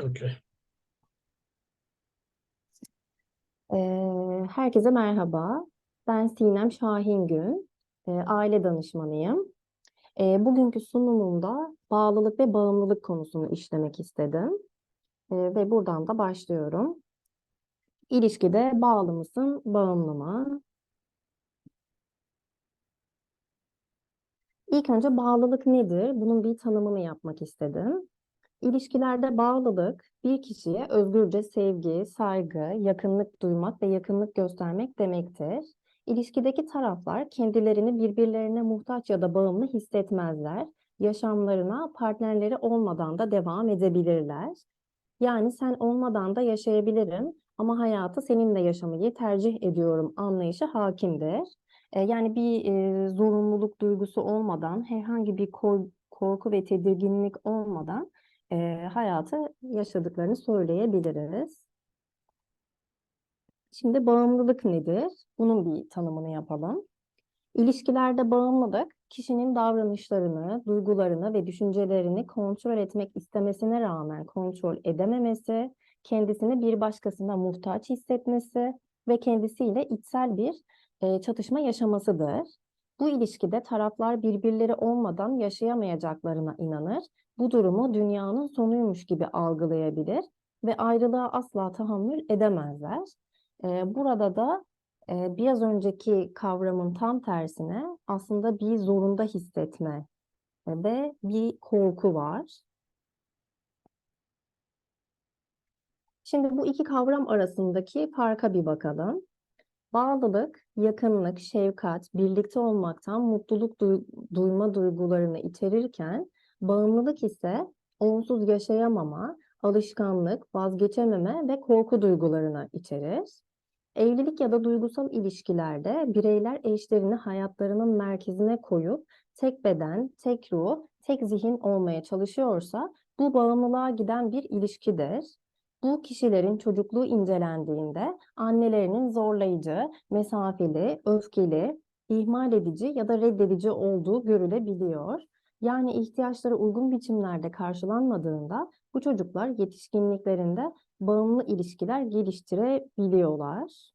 Okay. Ee, herkese merhaba. Ben Sinem Şahingün, Ee, aile danışmanıyım. Ee, bugünkü sunumumda bağlılık ve bağımlılık konusunu işlemek istedim. Ve buradan da başlıyorum. İlişkide bağlı mısın, bağımlı mı? İlk önce bağlılık nedir? Bunun bir tanımını yapmak istedim. İlişkilerde bağlılık bir kişiye özgürce sevgi, saygı, yakınlık duymak ve yakınlık göstermek demektir. İlişkideki taraflar kendilerini birbirlerine muhtaç ya da bağımlı hissetmezler. Yaşamlarına partnerleri olmadan da devam edebilirler. Yani sen olmadan da yaşayabilirim ama hayatı seninle yaşamayı tercih ediyorum anlayışı hakimdir. E, yani bir e, zorunluluk duygusu olmadan, herhangi bir kor- korku ve tedirginlik olmadan e, hayatı yaşadıklarını söyleyebiliriz. Şimdi bağımlılık nedir? Bunun bir tanımını yapalım. İlişkilerde bağımlılık, kişinin davranışlarını, duygularını ve düşüncelerini kontrol etmek istemesine rağmen kontrol edememesi, kendisini bir başkasına muhtaç hissetmesi ve kendisiyle içsel bir e, çatışma yaşamasıdır. Bu ilişkide taraflar birbirleri olmadan yaşayamayacaklarına inanır. Bu durumu dünyanın sonuymuş gibi algılayabilir ve ayrılığa asla tahammül edemezler. E, burada da e, biraz önceki kavramın tam tersine aslında bir zorunda hissetme e, ve bir korku var. Şimdi bu iki kavram arasındaki farka bir bakalım. Bağlılık, yakınlık, şefkat, birlikte olmaktan mutluluk duy- duyma duygularını içerirken, bağımlılık ise onsuz yaşayamama, alışkanlık, vazgeçememe ve korku duygularını içerir. Evlilik ya da duygusal ilişkilerde bireyler eşlerini hayatlarının merkezine koyup tek beden, tek ruh, tek zihin olmaya çalışıyorsa bu bağımlılığa giden bir ilişkidir. Bu kişilerin çocukluğu incelendiğinde annelerinin zorlayıcı, mesafeli, öfkeli, ihmal edici ya da reddedici olduğu görülebiliyor. Yani ihtiyaçları uygun biçimlerde karşılanmadığında bu çocuklar yetişkinliklerinde bağımlı ilişkiler geliştirebiliyorlar.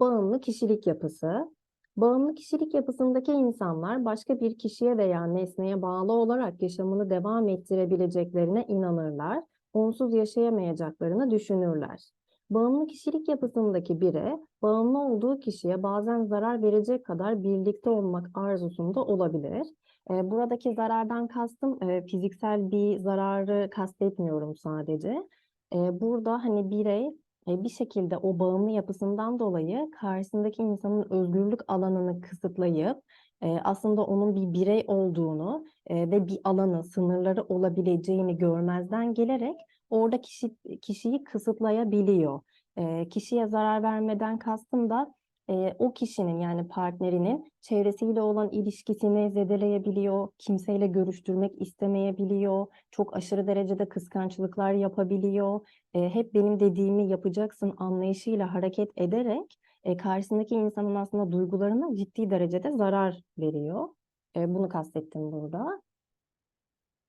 Bağımlı kişilik yapısı. Bağımlı kişilik yapısındaki insanlar başka bir kişiye veya nesneye bağlı olarak yaşamını devam ettirebileceklerine inanırlar, onsuz yaşayamayacaklarını düşünürler. Bağımlı kişilik yapısındaki biri, bağımlı olduğu kişiye bazen zarar verecek kadar birlikte olmak arzusunda olabilir. E, buradaki zarardan kastım e, fiziksel bir zararı kastetmiyorum sadece. E, burada hani birey e, bir şekilde o bağımlı yapısından dolayı karşısındaki insanın özgürlük alanını kısıtlayıp e, aslında onun bir birey olduğunu e, ve bir alanı, sınırları olabileceğini görmezden gelerek orada kişi kişiyi kısıtlayabiliyor. E, kişiye zarar vermeden kastım da e, o kişinin yani partnerinin çevresiyle olan ilişkisini zedeleyebiliyor, kimseyle görüştürmek istemeyebiliyor, çok aşırı derecede kıskançlıklar yapabiliyor. E, hep benim dediğimi yapacaksın anlayışıyla hareket ederek e, karşısındaki insanın aslında duygularına ciddi derecede zarar veriyor. E, bunu kastettim burada.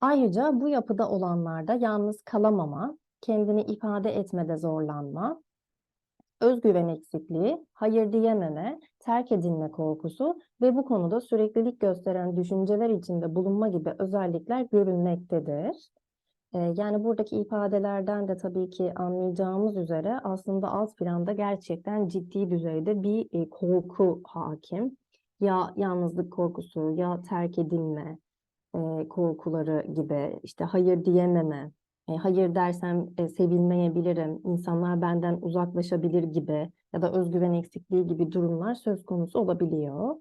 Ayrıca bu yapıda olanlarda yalnız kalamama, kendini ifade etmede zorlanma, özgüven eksikliği, hayır diyememe, terk edilme korkusu ve bu konuda süreklilik gösteren düşünceler içinde bulunma gibi özellikler görülmektedir. Ee, yani buradaki ifadelerden de tabii ki anlayacağımız üzere aslında alt planda gerçekten ciddi düzeyde bir e, korku hakim. Ya yalnızlık korkusu, ya terk edilme e, korkuları gibi, işte hayır diyememe, e, hayır dersem e, sevilmeyebilirim, insanlar benden uzaklaşabilir gibi ya da özgüven eksikliği gibi durumlar söz konusu olabiliyor.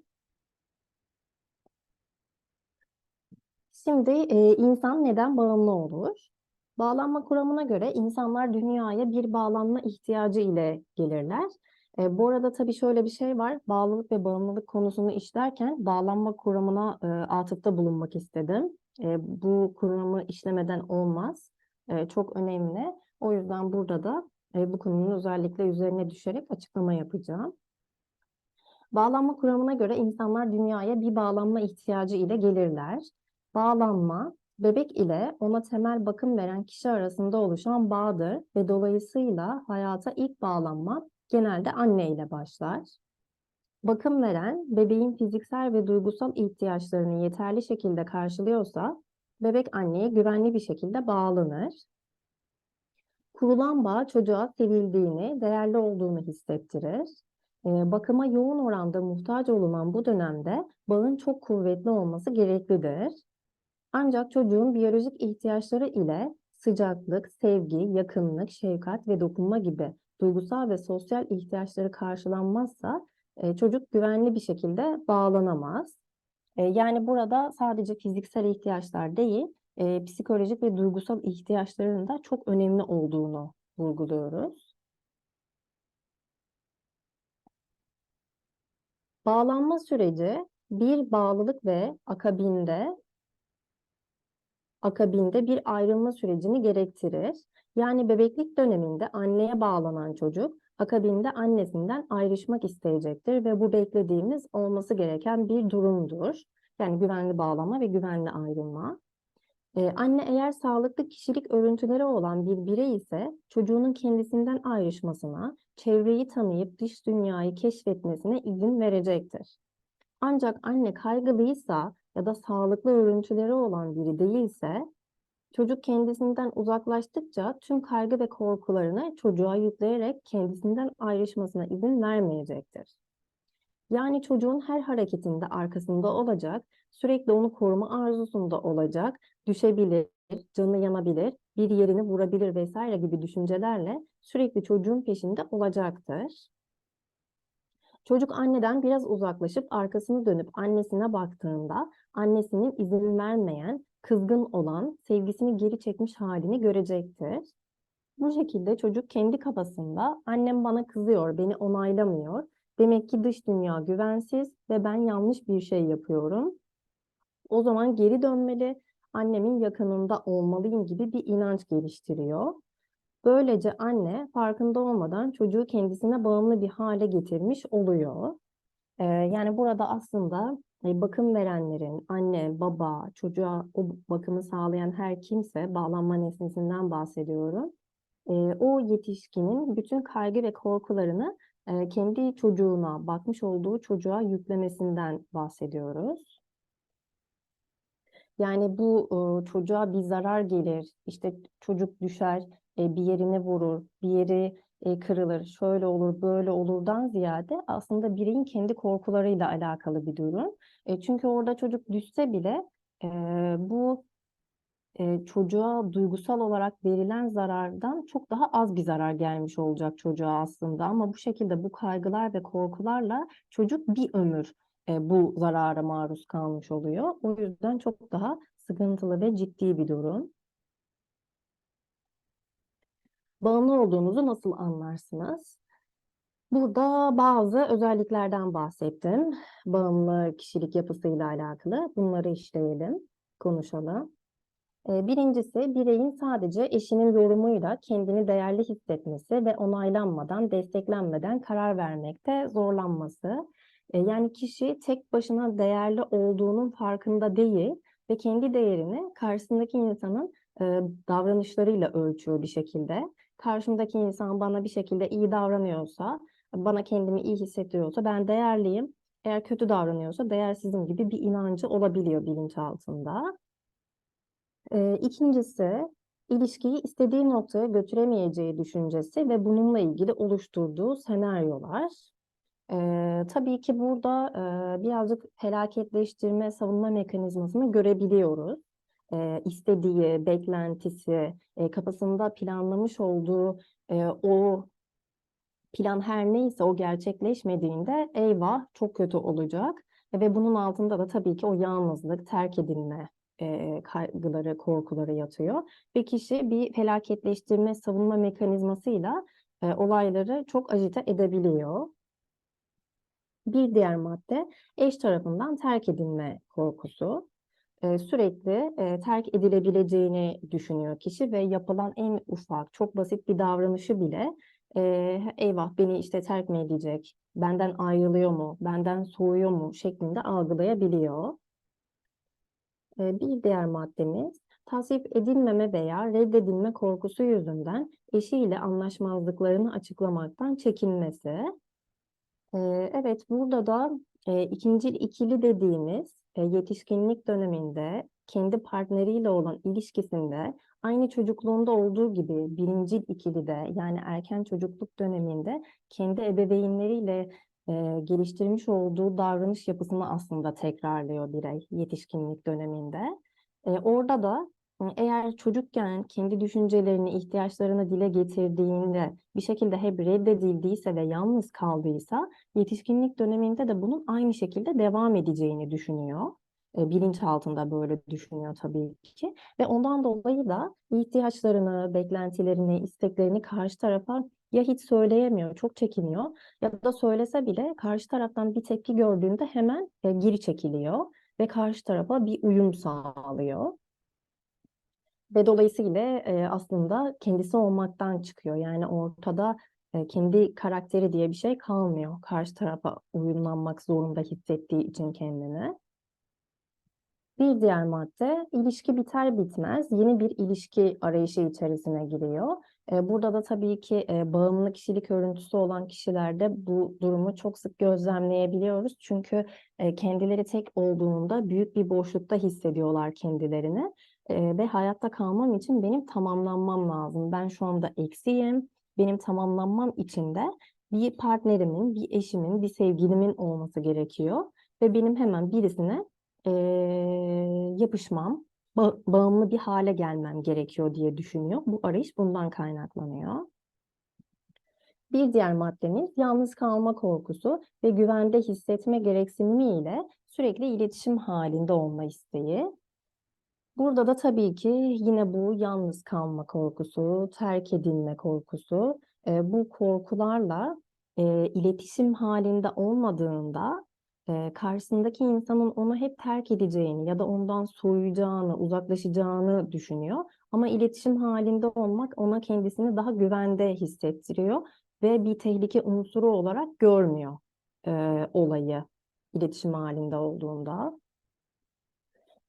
Şimdi e, insan neden bağımlı olur? Bağlanma kuramına göre insanlar dünyaya bir bağlanma ihtiyacı ile gelirler. E, bu arada tabii şöyle bir şey var. Bağlılık ve bağımlılık konusunu işlerken bağlanma kuramına e, atıfta bulunmak istedim. E, bu kuramı işlemeden olmaz. E, çok önemli. O yüzden burada da e, bu konunun özellikle üzerine düşerek açıklama yapacağım. Bağlanma kuramına göre insanlar dünyaya bir bağlanma ihtiyacı ile gelirler. Bağlanma, bebek ile ona temel bakım veren kişi arasında oluşan bağdır ve dolayısıyla hayata ilk bağlanma genelde anne ile başlar. Bakım veren, bebeğin fiziksel ve duygusal ihtiyaçlarını yeterli şekilde karşılıyorsa, bebek anneye güvenli bir şekilde bağlanır. Kurulan bağ çocuğa sevildiğini, değerli olduğunu hissettirir. Ee, bakıma yoğun oranda muhtaç olunan bu dönemde bağın çok kuvvetli olması gereklidir. Ancak çocuğun biyolojik ihtiyaçları ile sıcaklık, sevgi, yakınlık, şefkat ve dokunma gibi duygusal ve sosyal ihtiyaçları karşılanmazsa e, çocuk güvenli bir şekilde bağlanamaz. E, yani burada sadece fiziksel ihtiyaçlar değil, e, psikolojik ve duygusal ihtiyaçların da çok önemli olduğunu vurguluyoruz. Bağlanma süreci bir bağlılık ve akabinde akabinde bir ayrılma sürecini gerektirir. Yani bebeklik döneminde anneye bağlanan çocuk akabinde annesinden ayrışmak isteyecektir ve bu beklediğimiz olması gereken bir durumdur. Yani güvenli bağlama ve güvenli ayrılma. Ee, anne eğer sağlıklı kişilik örüntüleri olan bir birey ise çocuğunun kendisinden ayrışmasına, çevreyi tanıyıp dış dünyayı keşfetmesine izin verecektir. Ancak anne kaygılıysa ya da sağlıklı örüntüleri olan biri değilse çocuk kendisinden uzaklaştıkça tüm kaygı ve korkularını çocuğa yükleyerek kendisinden ayrışmasına izin vermeyecektir. Yani çocuğun her hareketinde arkasında olacak, sürekli onu koruma arzusunda olacak, düşebilir, canı yanabilir, bir yerini vurabilir vesaire gibi düşüncelerle sürekli çocuğun peşinde olacaktır. Çocuk anneden biraz uzaklaşıp arkasını dönüp annesine baktığında annesinin izin vermeyen, kızgın olan, sevgisini geri çekmiş halini görecektir. Bu şekilde çocuk kendi kafasında annem bana kızıyor, beni onaylamıyor. Demek ki dış dünya güvensiz ve ben yanlış bir şey yapıyorum. O zaman geri dönmeli, annemin yakınında olmalıyım gibi bir inanç geliştiriyor. Böylece anne farkında olmadan çocuğu kendisine bağımlı bir hale getirmiş oluyor. Ee, yani burada aslında bakım verenlerin, anne, baba, çocuğa o bakımı sağlayan her kimse, bağlanma nesnesinden bahsediyorum. O yetişkinin bütün kaygı ve korkularını kendi çocuğuna, bakmış olduğu çocuğa yüklemesinden bahsediyoruz. Yani bu çocuğa bir zarar gelir, işte çocuk düşer, bir yerine vurur, bir yeri e, kırılır, şöyle olur, böyle olurdan ziyade aslında bireyin kendi korkularıyla alakalı bir durum. E, çünkü orada çocuk düşse bile e, bu çocuğa duygusal olarak verilen zarardan çok daha az bir zarar gelmiş olacak çocuğa aslında. Ama bu şekilde bu kaygılar ve korkularla çocuk bir ömür bu zarara maruz kalmış oluyor. O yüzden çok daha sıkıntılı ve ciddi bir durum. Bağımlı olduğunuzu nasıl anlarsınız? Burada bazı özelliklerden bahsettim. Bağımlı kişilik yapısıyla alakalı. Bunları işleyelim, konuşalım. Ee, birincisi, bireyin sadece eşinin yorumuyla kendini değerli hissetmesi ve onaylanmadan, desteklenmeden karar vermekte zorlanması. Ee, yani kişi tek başına değerli olduğunun farkında değil ve kendi değerini karşısındaki insanın e, davranışlarıyla ölçüyor bir şekilde karşımdaki insan bana bir şekilde iyi davranıyorsa, bana kendimi iyi hissediyorsa ben değerliyim. Eğer kötü davranıyorsa değersizim gibi bir inancı olabiliyor bilinçaltında. Ee, ikincisi, ilişkiyi istediği noktaya götüremeyeceği düşüncesi ve bununla ilgili oluşturduğu senaryolar. Ee, tabii ki burada e, birazcık felaketleştirme, savunma mekanizmasını görebiliyoruz e, istediği, beklentisi, e, kafasında planlamış olduğu e, o plan her neyse o gerçekleşmediğinde eyvah çok kötü olacak. Ve bunun altında da tabii ki o yalnızlık, terk edilme e, kaygıları, korkuları yatıyor. Ve kişi bir felaketleştirme, savunma mekanizmasıyla e, olayları çok ajite edebiliyor. Bir diğer madde eş tarafından terk edilme korkusu sürekli terk edilebileceğini düşünüyor kişi ve yapılan en ufak, çok basit bir davranışı bile eyvah beni işte terk mi edecek, benden ayrılıyor mu, benden soğuyor mu şeklinde algılayabiliyor. Ee, Bir diğer maddemiz tasvip edilmeme veya reddedilme korkusu yüzünden eşiyle anlaşmazlıklarını açıklamaktan çekinmesi. Ee, Evet, burada da e, ikincil ikili dediğimiz e, yetişkinlik döneminde kendi partneriyle olan ilişkisinde aynı çocukluğunda olduğu gibi birincil ikilide yani erken çocukluk döneminde kendi ebeveynleriyle e, geliştirmiş olduğu davranış yapısını aslında tekrarlıyor birey yetişkinlik döneminde. E, orada da eğer çocukken kendi düşüncelerini, ihtiyaçlarını dile getirdiğinde bir şekilde hep reddedildiyse ve yalnız kaldıysa yetişkinlik döneminde de bunun aynı şekilde devam edeceğini düşünüyor. E, bilinçaltında böyle düşünüyor tabii ki. Ve ondan dolayı da ihtiyaçlarını, beklentilerini, isteklerini karşı tarafa ya hiç söyleyemiyor, çok çekiniyor ya da söylese bile karşı taraftan bir tepki gördüğünde hemen e, geri çekiliyor ve karşı tarafa bir uyum sağlıyor. Ve dolayısıyla e, aslında kendisi olmaktan çıkıyor. Yani ortada e, kendi karakteri diye bir şey kalmıyor. Karşı tarafa uyumlanmak zorunda hissettiği için kendini. Bir diğer madde ilişki biter bitmez yeni bir ilişki arayışı içerisine giriyor. Burada da tabii ki bağımlı kişilik örüntüsü olan kişilerde bu durumu çok sık gözlemleyebiliyoruz. Çünkü kendileri tek olduğunda büyük bir boşlukta hissediyorlar kendilerini. E, Ve hayatta kalmam için benim tamamlanmam lazım. Ben şu anda eksiğim. Benim tamamlanmam için de bir partnerimin, bir eşimin, bir sevgilimin olması gerekiyor. Ve benim hemen birisine e, yapışmam, ba- bağımlı bir hale gelmem gerekiyor diye düşünüyor. Bu arayış bundan kaynaklanıyor. Bir diğer maddemiz yalnız kalma korkusu ve güvende hissetme gereksinimiyle sürekli iletişim halinde olma isteği. Burada da tabii ki yine bu yalnız kalma korkusu, terk edilme korkusu, e, bu korkularla e, iletişim halinde olmadığında e, karşısındaki insanın onu hep terk edeceğini ya da ondan soğuyacağını, uzaklaşacağını düşünüyor. Ama iletişim halinde olmak ona kendisini daha güvende hissettiriyor ve bir tehlike unsuru olarak görmüyor e, olayı iletişim halinde olduğunda.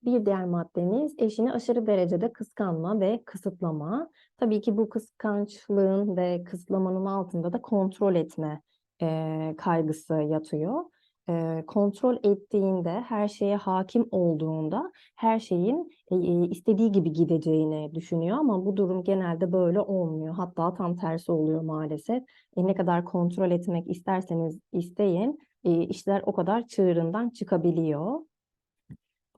Bir diğer maddemiz eşini aşırı derecede kıskanma ve kısıtlama. Tabii ki bu kıskançlığın ve kısıtlamanın altında da kontrol etme e, kaygısı yatıyor. E, kontrol ettiğinde, her şeye hakim olduğunda her şeyin e, e, istediği gibi gideceğini düşünüyor ama bu durum genelde böyle olmuyor. Hatta tam tersi oluyor maalesef. E, ne kadar kontrol etmek isterseniz isteyin, e, işler o kadar çığırından çıkabiliyor.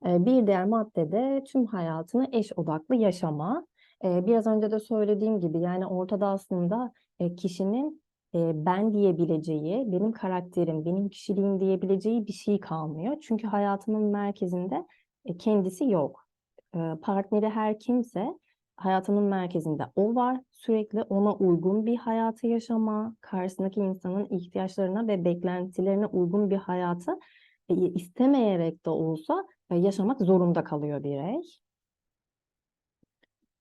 Bir diğer madde de tüm hayatını eş odaklı yaşama. Biraz önce de söylediğim gibi yani ortada aslında kişinin ben diyebileceği, benim karakterim, benim kişiliğim diyebileceği bir şey kalmıyor. Çünkü hayatının merkezinde kendisi yok. Partneri her kimse hayatının merkezinde o var. Sürekli ona uygun bir hayatı yaşama, karşısındaki insanın ihtiyaçlarına ve beklentilerine uygun bir hayatı istemeyerek de olsa yaşamak zorunda kalıyor birey.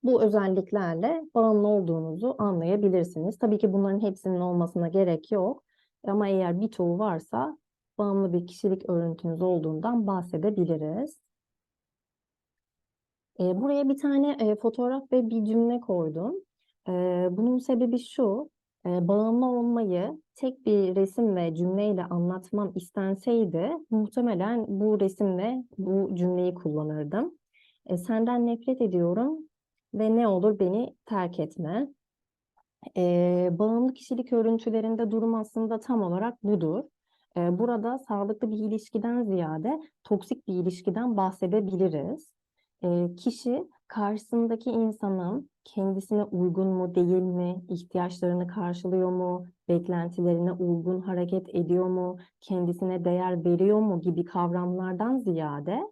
Bu özelliklerle bağımlı olduğunuzu anlayabilirsiniz. Tabii ki bunların hepsinin olmasına gerek yok. Ama eğer birçoğu varsa bağımlı bir kişilik örüntünüz olduğundan bahsedebiliriz. E, buraya bir tane e, fotoğraf ve bir cümle koydum. E, bunun sebebi şu, e, bağımlı olmayı tek bir resim ve cümleyle anlatmam istenseydi muhtemelen bu resim ve bu cümleyi kullanırdım. E, senden nefret ediyorum ve ne olur beni terk etme. E, bağımlı kişilik örüntülerinde durum aslında tam olarak budur. E, burada sağlıklı bir ilişkiden ziyade toksik bir ilişkiden bahsedebiliriz. E, kişi karşısındaki insanın kendisine uygun mu değil mi, ihtiyaçlarını karşılıyor mu, beklentilerine uygun hareket ediyor mu, kendisine değer veriyor mu gibi kavramlardan ziyade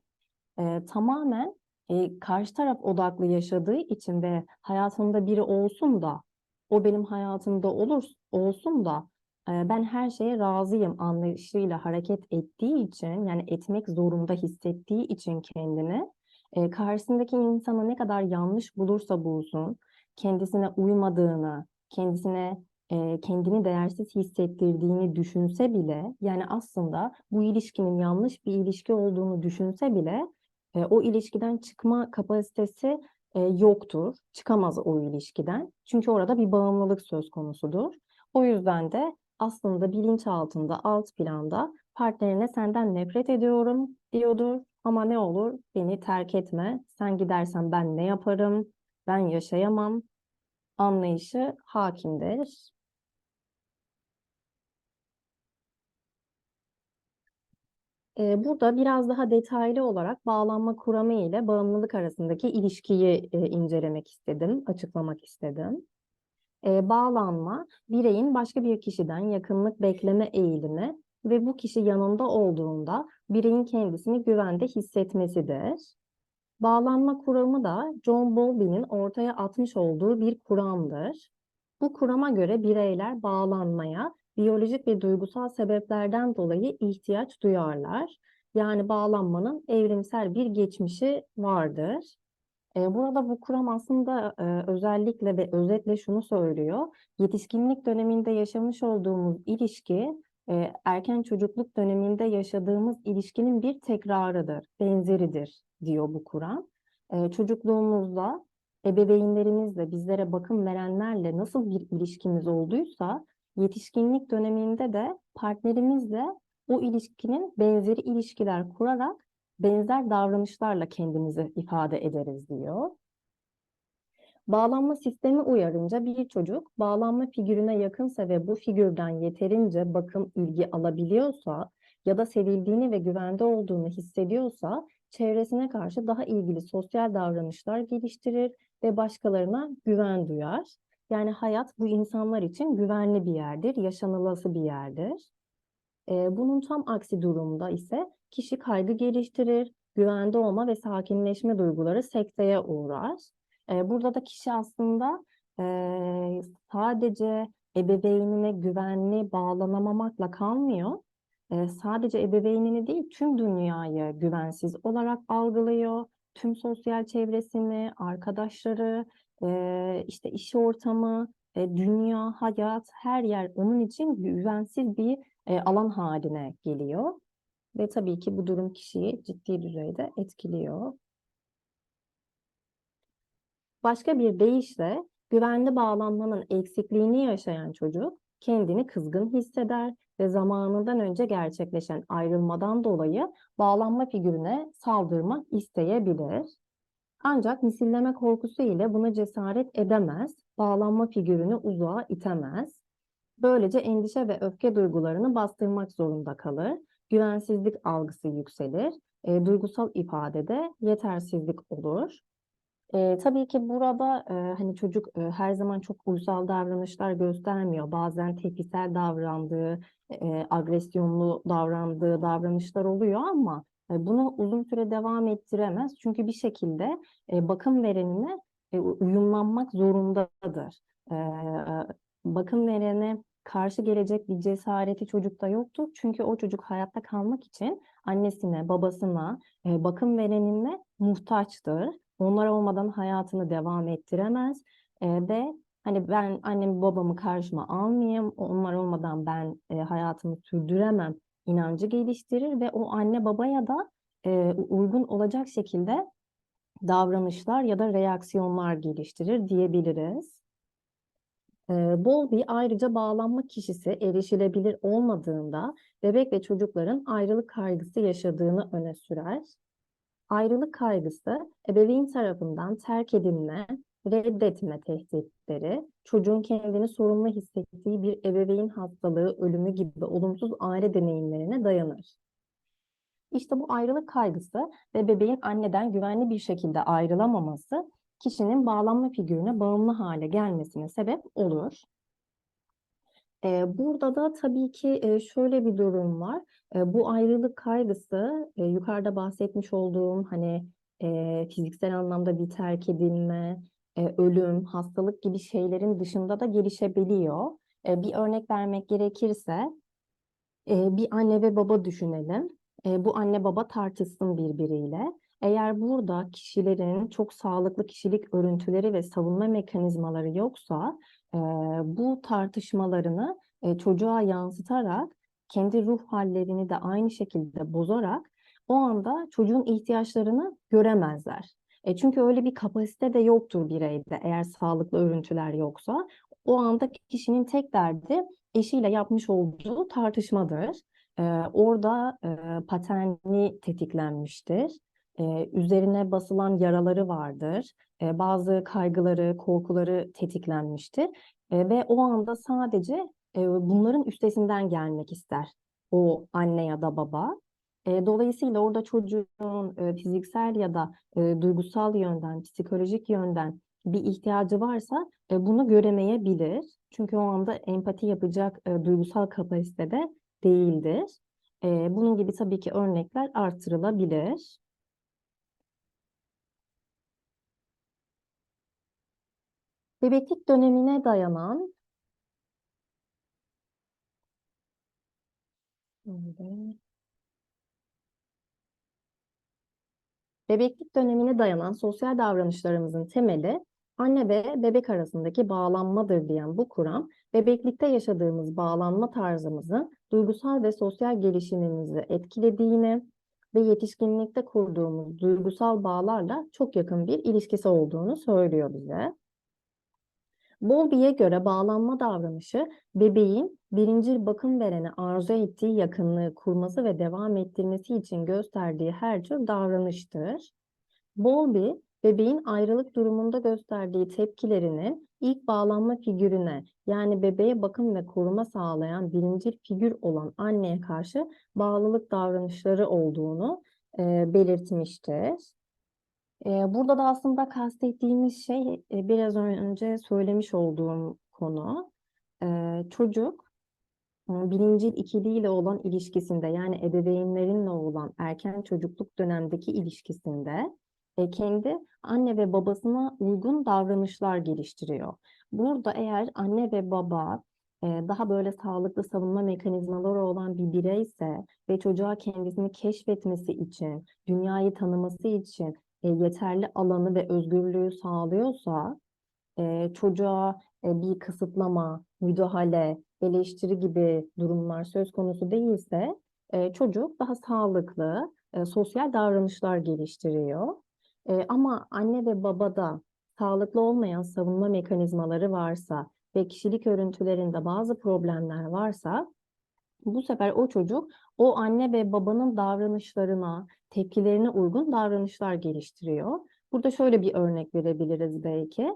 e, tamamen e, karşı taraf odaklı yaşadığı için ve hayatında biri olsun da o benim hayatımda olur olsun da e, ben her şeye razıyım anlayışıyla hareket ettiği için yani etmek zorunda hissettiği için kendini e, karşısındaki insana ne kadar yanlış bulursa bulsun, kendisine uymadığını, kendisine e, kendini değersiz hissettirdiğini düşünse bile, yani aslında bu ilişkinin yanlış bir ilişki olduğunu düşünse bile, e, o ilişkiden çıkma kapasitesi e, yoktur. Çıkamaz o ilişkiden. Çünkü orada bir bağımlılık söz konusudur. O yüzden de aslında bilinçaltında, alt planda partnerine senden nefret ediyorum diyordur. Ama ne olur beni terk etme. Sen gidersen ben ne yaparım? Ben yaşayamam. Anlayışı hakimdir. Ee, Burada biraz daha detaylı olarak bağlanma kuramı ile bağımlılık arasındaki ilişkiyi e, incelemek istedim, açıklamak istedim. Ee, Bağlanma, bireyin başka bir kişiden yakınlık bekleme eğilimi ve bu kişi yanında olduğunda bireyin kendisini güvende hissetmesidir. Bağlanma kuramı da John Bowlby'nin ortaya atmış olduğu bir kuramdır. Bu kurama göre bireyler bağlanmaya biyolojik ve duygusal sebeplerden dolayı ihtiyaç duyarlar. Yani bağlanmanın evrimsel bir geçmişi vardır. E, burada bu kuram aslında e, özellikle ve özetle şunu söylüyor. Yetişkinlik döneminde yaşamış olduğumuz ilişki e, erken çocukluk döneminde yaşadığımız ilişkinin bir tekrarıdır, benzeridir diyor bu kuram. E, çocukluğumuzda ebeveynlerimizle, bizlere bakım verenlerle nasıl bir ilişkimiz olduysa yetişkinlik döneminde de partnerimizle o ilişkinin benzeri ilişkiler kurarak benzer davranışlarla kendimizi ifade ederiz diyor. Bağlanma sistemi uyarınca bir çocuk bağlanma figürüne yakınsa ve bu figürden yeterince bakım, ilgi alabiliyorsa ya da sevildiğini ve güvende olduğunu hissediyorsa çevresine karşı daha ilgili sosyal davranışlar geliştirir ve başkalarına güven duyar. Yani hayat bu insanlar için güvenli bir yerdir, yaşanılası bir yerdir. Ee, bunun tam aksi durumda ise kişi kaygı geliştirir, güvende olma ve sakinleşme duyguları sekteye uğrar. Ee, burada da kişi aslında e, sadece ebeveynine güvenli bağlanamamakla kalmıyor. E, sadece ebeveynini değil tüm dünyayı güvensiz olarak algılıyor. Tüm sosyal çevresini, arkadaşları, e, işte iş ortamı, e, dünya, hayat, her yer onun için güvensiz bir alan haline geliyor. Ve tabii ki bu durum kişiyi ciddi düzeyde etkiliyor. Başka bir deyişle güvenli bağlanmanın eksikliğini yaşayan çocuk kendini kızgın hisseder ve zamanından önce gerçekleşen ayrılmadan dolayı bağlanma figürüne saldırmak isteyebilir. Ancak misilleme korkusu ile buna cesaret edemez, bağlanma figürünü uzağa itemez. Böylece endişe ve öfke duygularını bastırmak zorunda kalır. Güvensizlik algısı yükselir. E, duygusal ifadede yetersizlik olur. E, tabii ki burada e, hani çocuk e, her zaman çok uysal davranışlar göstermiyor. Bazen tepkisel davrandığı, e, agresyonlu davrandığı davranışlar oluyor ama e, bunu uzun süre devam ettiremez. Çünkü bir şekilde e, bakım verenine e, uyumlanmak zorundadır. E, bakım verene karşı gelecek bir cesareti çocukta yoktur. Çünkü o çocuk hayatta kalmak için annesine, babasına, e, bakım verenine muhtaçtır. Onlar olmadan hayatını devam ettiremez e, ve hani ben annemi babamı karşıma almayayım, onlar olmadan ben e, hayatımı sürdüremem inancı geliştirir ve o anne babaya da e, uygun olacak şekilde davranışlar ya da reaksiyonlar geliştirir diyebiliriz. E, Bowlby ayrıca bağlanma kişisi erişilebilir olmadığında bebek ve çocukların ayrılık kaygısı yaşadığını öne sürer. Ayrılık kaygısı ebeveyn tarafından terk edilme, reddetme tehditleri, çocuğun kendini sorumlu hissettiği bir ebeveyn hastalığı, ölümü gibi olumsuz aile deneyimlerine dayanır. İşte bu ayrılık kaygısı ve bebeğin anneden güvenli bir şekilde ayrılamaması kişinin bağlanma figürüne bağımlı hale gelmesine sebep olur. Burada da tabii ki şöyle bir durum var. Bu ayrılık kaygısı yukarıda bahsetmiş olduğum hani fiziksel anlamda bir terk edilme, ölüm, hastalık gibi şeylerin dışında da gelişebiliyor. Bir örnek vermek gerekirse bir anne ve baba düşünelim. Bu anne baba tartışsın birbiriyle. Eğer burada kişilerin çok sağlıklı kişilik örüntüleri ve savunma mekanizmaları yoksa bu tartışmalarını çocuğa yansıtarak kendi ruh hallerini de aynı şekilde bozarak o anda çocuğun ihtiyaçlarını göremezler. E çünkü öyle bir kapasite de yoktur bireyde eğer sağlıklı örüntüler yoksa. O anda kişinin tek derdi eşiyle yapmış olduğu tartışmadır. E, orada e, patenli tetiklenmiştir. E, üzerine basılan yaraları vardır. E, bazı kaygıları, korkuları tetiklenmiştir. E, ve o anda sadece e, bunların üstesinden gelmek ister o anne ya da baba. Dolayısıyla orada çocuğun fiziksel ya da duygusal yönden, psikolojik yönden bir ihtiyacı varsa bunu göremeyebilir. Çünkü o anda empati yapacak duygusal kapasitede değildir. Bunun gibi tabii ki örnekler artırılabilir. Bebeklik dönemine dayanan Bebeklik dönemine dayanan sosyal davranışlarımızın temeli anne ve bebek arasındaki bağlanmadır diyen bu kuram, bebeklikte yaşadığımız bağlanma tarzımızın duygusal ve sosyal gelişimimizi etkilediğini ve yetişkinlikte kurduğumuz duygusal bağlarla çok yakın bir ilişkisi olduğunu söylüyor bize. Bowlby'ye göre bağlanma davranışı bebeğin birinci bakım verene arzu ettiği yakınlığı kurması ve devam ettirmesi için gösterdiği her tür davranıştır. Bowlby, bebeğin ayrılık durumunda gösterdiği tepkilerinin ilk bağlanma figürüne yani bebeğe bakım ve koruma sağlayan birinci figür olan anneye karşı bağlılık davranışları olduğunu e, belirtmiştir. Burada da aslında kastettiğimiz şey biraz önce söylemiş olduğum konu. Çocuk birincil ikiliyle olan ilişkisinde yani ebeveynlerinle olan erken çocukluk dönemdeki ilişkisinde kendi anne ve babasına uygun davranışlar geliştiriyor. Burada eğer anne ve baba daha böyle sağlıklı savunma mekanizmaları olan bir bireyse ve çocuğa kendisini keşfetmesi için, dünyayı tanıması için e, yeterli alanı ve özgürlüğü sağlıyorsa e, çocuğa e, bir kısıtlama, müdahale, eleştiri gibi durumlar söz konusu değilse e, çocuk daha sağlıklı e, sosyal davranışlar geliştiriyor. E, ama anne ve babada sağlıklı olmayan savunma mekanizmaları varsa ve kişilik örüntülerinde bazı problemler varsa bu sefer o çocuk o anne ve babanın davranışlarına, tepkilerine uygun davranışlar geliştiriyor. Burada şöyle bir örnek verebiliriz belki.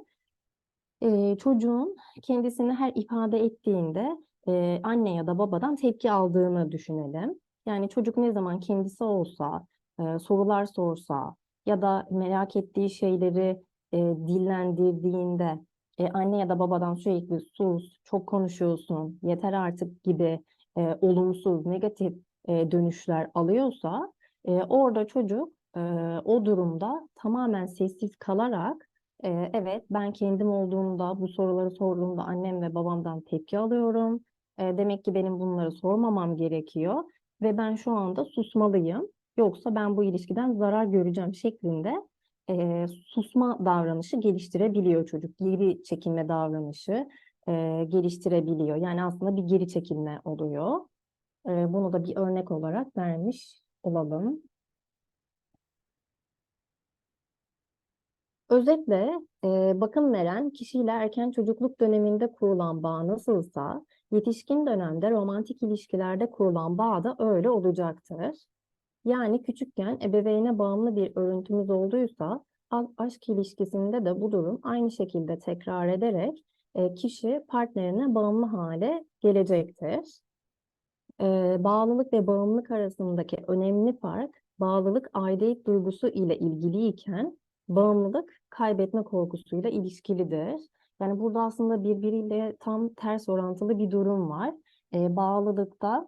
Ee, çocuğun kendisini her ifade ettiğinde e, anne ya da babadan tepki aldığını düşünelim. Yani çocuk ne zaman kendisi olsa, e, sorular sorsa ya da merak ettiği şeyleri e, dillendirdiğinde e, anne ya da babadan sürekli sus, çok konuşuyorsun, yeter artık gibi e, olumsuz, negatif e, dönüşler alıyorsa e, orada çocuk e, o durumda tamamen sessiz kalarak e, evet ben kendim olduğumda bu soruları sorduğumda annem ve babamdan tepki alıyorum. E, demek ki benim bunları sormamam gerekiyor ve ben şu anda susmalıyım. Yoksa ben bu ilişkiden zarar göreceğim şeklinde e, susma davranışı geliştirebiliyor çocuk. Geri çekilme davranışı e, geliştirebiliyor. Yani aslında bir geri çekilme oluyor. E, bunu da bir örnek olarak vermiş olalım. Özetle e, bakım veren kişiyle erken çocukluk döneminde kurulan bağ nasılsa yetişkin dönemde romantik ilişkilerde kurulan bağ da öyle olacaktır. Yani küçükken ebeveyne bağımlı bir örüntümüz olduysa aşk ilişkisinde de bu durum aynı şekilde tekrar ederek kişi partnerine bağımlı hale gelecektir. E, bağlılık ve bağımlılık arasındaki önemli fark bağlılık aidiyet duygusu ile ilgiliyken bağımlılık kaybetme korkusuyla ilişkilidir. Yani burada aslında birbiriyle tam ters orantılı bir durum var. E, bağlılıkta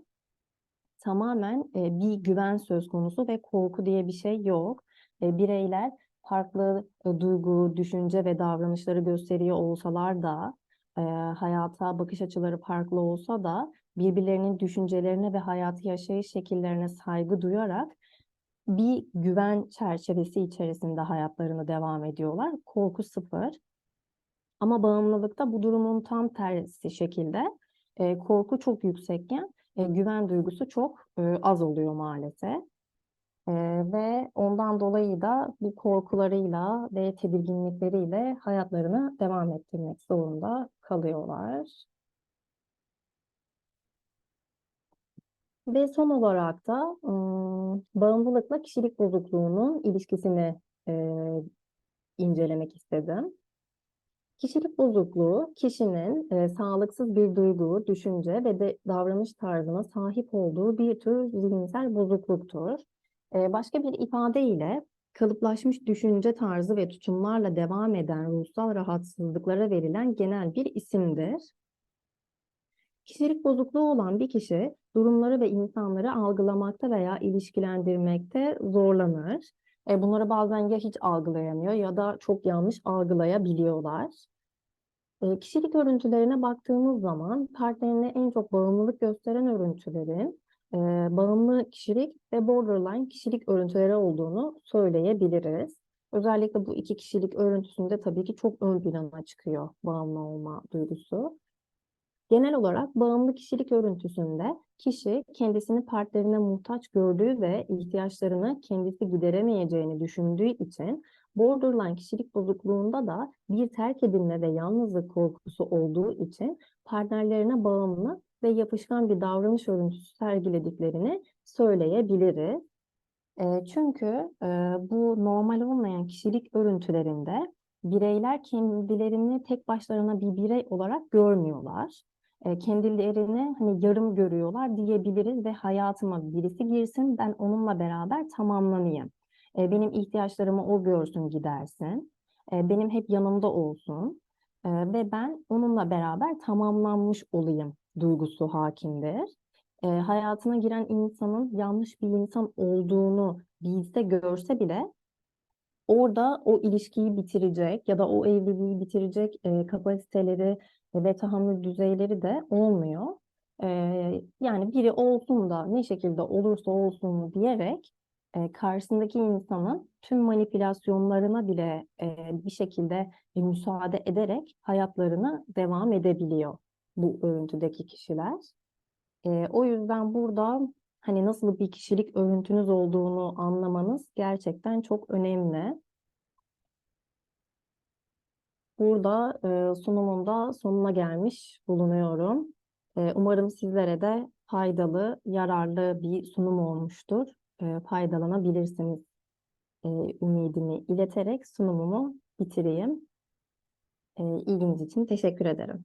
tamamen e, bir güven söz konusu ve korku diye bir şey yok. E, bireyler farklı e, duygu, düşünce ve davranışları gösteriyor olsalar da e, hayata bakış açıları farklı olsa da birbirlerinin düşüncelerine ve hayatı yaşayış şekillerine saygı duyarak bir güven çerçevesi içerisinde hayatlarını devam ediyorlar. Korku sıfır. Ama bağımlılıkta bu durumun tam tersi şekilde e, korku çok yüksekken e, güven duygusu çok az oluyor maalesef. Ee, ve ondan dolayı da bu korkularıyla ve tedirginlikleriyle hayatlarını devam ettirmek zorunda kalıyorlar. Ve son olarak da ım, bağımlılıkla kişilik bozukluğunun ilişkisini e, incelemek istedim. Kişilik bozukluğu, kişinin e, sağlıksız bir duygu, düşünce ve de davranış tarzına sahip olduğu bir tür zihinsel bozukluktur. Başka bir ifadeyle kalıplaşmış düşünce tarzı ve tutumlarla devam eden ruhsal rahatsızlıklara verilen genel bir isimdir. Kişilik bozukluğu olan bir kişi durumları ve insanları algılamakta veya ilişkilendirmekte zorlanır. E, bunları bazen ya hiç algılayamıyor ya da çok yanlış algılayabiliyorlar. Kişilik örüntülerine baktığımız zaman partnerine en çok bağımlılık gösteren örüntülerin e, bağımlı kişilik ve borderline kişilik örüntüleri olduğunu söyleyebiliriz. Özellikle bu iki kişilik örüntüsünde tabii ki çok ön plana çıkıyor bağımlı olma duygusu. Genel olarak bağımlı kişilik örüntüsünde kişi kendisini partnerine muhtaç gördüğü ve ihtiyaçlarını kendisi gideremeyeceğini düşündüğü için borderline kişilik bozukluğunda da bir terk edilme ve yalnızlık korkusu olduğu için partnerlerine bağımlı ve yapışkan bir davranış örüntüsü sergilediklerini söyleyebiliriz. E, çünkü e, bu normal olmayan kişilik örüntülerinde bireyler kendilerini tek başlarına bir birey olarak görmüyorlar. E, kendilerini hani yarım görüyorlar diyebiliriz ve hayatıma birisi girsin ben onunla beraber tamamlanayım. E, benim ihtiyaçlarımı o görsün gidersin. E, benim hep yanımda olsun. E, ve ben onunla beraber tamamlanmış olayım duygusu hakimdir. E, hayatına giren insanın yanlış bir insan olduğunu bilse görse bile orada o ilişkiyi bitirecek ya da o evliliği bitirecek e, kapasiteleri ve tahammül düzeyleri de olmuyor. E, yani biri olsun da ne şekilde olursa olsun diyerek e, karşısındaki insanın tüm manipülasyonlarına bile e, bir şekilde e, müsaade ederek hayatlarını devam edebiliyor bu örüntüdeki kişiler. E, o yüzden burada hani nasıl bir kişilik örüntünüz olduğunu anlamanız gerçekten çok önemli. Burada e, sunumun da sonuna gelmiş bulunuyorum. E, umarım sizlere de faydalı, yararlı bir sunum olmuştur. E, faydalanabilirsiniz e, ümidimi ileterek sunumumu bitireyim. E, ilginiz için teşekkür ederim.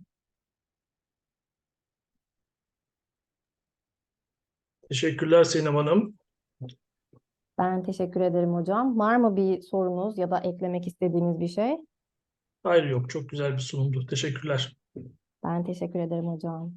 Teşekkürler Sinem Hanım. Ben teşekkür ederim hocam. Var mı bir sorunuz ya da eklemek istediğiniz bir şey? Hayır yok, çok güzel bir sunumdu. Teşekkürler. Ben teşekkür ederim hocam.